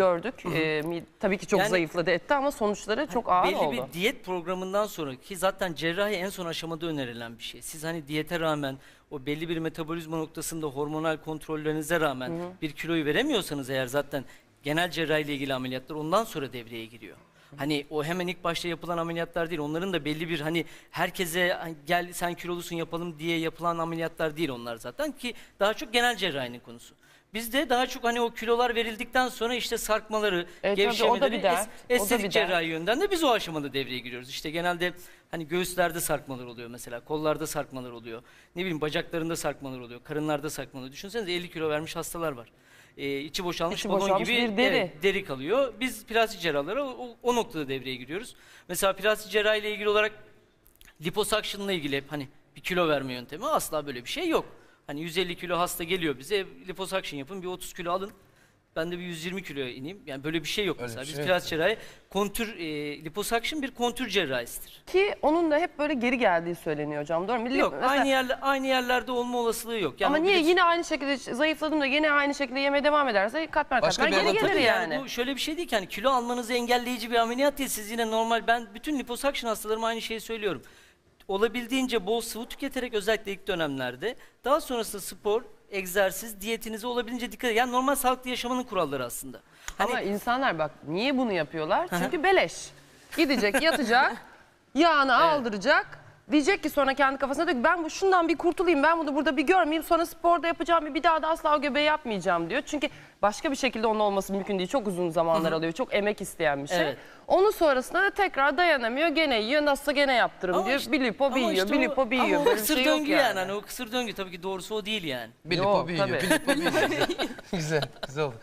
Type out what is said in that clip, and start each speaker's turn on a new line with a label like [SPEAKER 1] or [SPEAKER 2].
[SPEAKER 1] gördük. Ee, tabii ki çok
[SPEAKER 2] Yani-
[SPEAKER 1] zayıfladı etti ama sonuçları çok ağır
[SPEAKER 2] Belli
[SPEAKER 1] oldu.
[SPEAKER 2] bir diyet programından sonra ki zaten cerrahi en son aşamada önerilen bir şey. Siz hani diyete rağmen o belli bir metabolizma noktasında hormonal kontrollerinize rağmen bir kiloyu veremiyorsanız eğer zaten genel cerrahi ile ilgili ameliyatlar ondan sonra devreye giriyor. Hani o hemen ilk başta yapılan ameliyatlar değil. Onların da belli bir hani herkese hani gel sen kilolusun yapalım diye yapılan ameliyatlar değil onlar zaten ki daha çok genel cerrahinin konusu. Bizde daha çok hani o kilolar verildikten sonra işte sarkmaları,
[SPEAKER 1] E, tabii o da
[SPEAKER 2] gevşemeleri,
[SPEAKER 1] bir dert,
[SPEAKER 2] es-
[SPEAKER 1] o da
[SPEAKER 2] estetik
[SPEAKER 1] bir dert.
[SPEAKER 2] cerrahi yönden de biz o aşamada devreye giriyoruz. İşte genelde hani göğüslerde sarkmalar oluyor mesela, kollarda sarkmalar oluyor. Ne bileyim bacaklarında sarkmalar oluyor, karınlarda sarkmalar. Düşünsenize 50 kilo vermiş hastalar var. Ee, içi boşalmış
[SPEAKER 1] İçi
[SPEAKER 2] balon
[SPEAKER 1] boşalmış
[SPEAKER 2] gibi
[SPEAKER 1] bir deri.
[SPEAKER 2] evet, deri kalıyor. Biz plastik cerrahlara o, o- noktada devreye giriyoruz. Mesela plastik cerrahi ile ilgili olarak liposuction'la ilgili hep hani bir kilo verme yöntemi asla böyle bir şey yok. Hani 150 kilo hasta geliyor bize liposuction yapın bir 30 kilo alın. Ben de bir 120 kiloya ineyim. Yani böyle bir şey yok mesela.
[SPEAKER 3] bir
[SPEAKER 2] Biz
[SPEAKER 3] şey yok.
[SPEAKER 2] cerrahi kontür e, liposuction bir kontür cerrahisidir.
[SPEAKER 1] Ki onun da hep böyle geri geldiği söyleniyor hocam. Doğru mu?
[SPEAKER 2] Yok
[SPEAKER 1] Mesela-
[SPEAKER 2] aynı yerler aynı yerlerde olma olasılığı yok. Yani
[SPEAKER 1] ama
[SPEAKER 2] bu
[SPEAKER 1] niye
[SPEAKER 2] bir
[SPEAKER 1] yine aynı şekilde zayıfladım da yine aynı şekilde yemeye devam ederse katmer
[SPEAKER 3] Başka
[SPEAKER 1] katmer
[SPEAKER 3] bir
[SPEAKER 1] geri gelir
[SPEAKER 2] Tabii
[SPEAKER 1] yani.
[SPEAKER 2] Bu şöyle bir şey değil ki hani kilo almanızı engelleyici bir ameliyat değil. Siz yine normal ben bütün liposuction hastalarıma aynı şeyi söylüyorum. Olabildiğince bol sıvı tüketerek özellikle ilk dönemlerde daha sonrasında spor, egzersiz, diyetinize olabildiğince dikkat edin. Yani normal sağlıklı yaşamanın kuralları aslında. Hani
[SPEAKER 1] Ama insanlar bak niye bunu yapıyorlar? Çünkü beleş. Gidecek yatacak, yağını aldıracak. Diyecek ki sonra kendi kafasına diyor ki ben bu şundan bir kurtulayım ben bunu burada bir görmeyeyim sonra sporda yapacağım bir daha da asla o göbeği yapmayacağım diyor. Çünkü başka bir şekilde onun olması mümkün değil. Çok uzun zamanlar alıyor. Çok emek isteyen bir şey.
[SPEAKER 2] Evet.
[SPEAKER 1] Onun sonrasında da tekrar dayanamıyor. Gene yiyor. Nasılsa gene yaptırım
[SPEAKER 2] Ama
[SPEAKER 1] diyor.
[SPEAKER 2] işte-
[SPEAKER 1] bir lipo bir
[SPEAKER 2] ama
[SPEAKER 1] yiyor.
[SPEAKER 2] işte
[SPEAKER 1] bir
[SPEAKER 2] o-
[SPEAKER 1] lipo bir
[SPEAKER 2] ama
[SPEAKER 1] yiyor.
[SPEAKER 2] o
[SPEAKER 1] Böyle bir
[SPEAKER 2] kısır
[SPEAKER 1] şey
[SPEAKER 2] döngü
[SPEAKER 1] yani.
[SPEAKER 2] yani. Hani o kısır döngü tabii ki doğrusu o değil yani.
[SPEAKER 3] Bir lipo bir yiyor. Bir lipo bir yiyor. güzel, güzel oldu.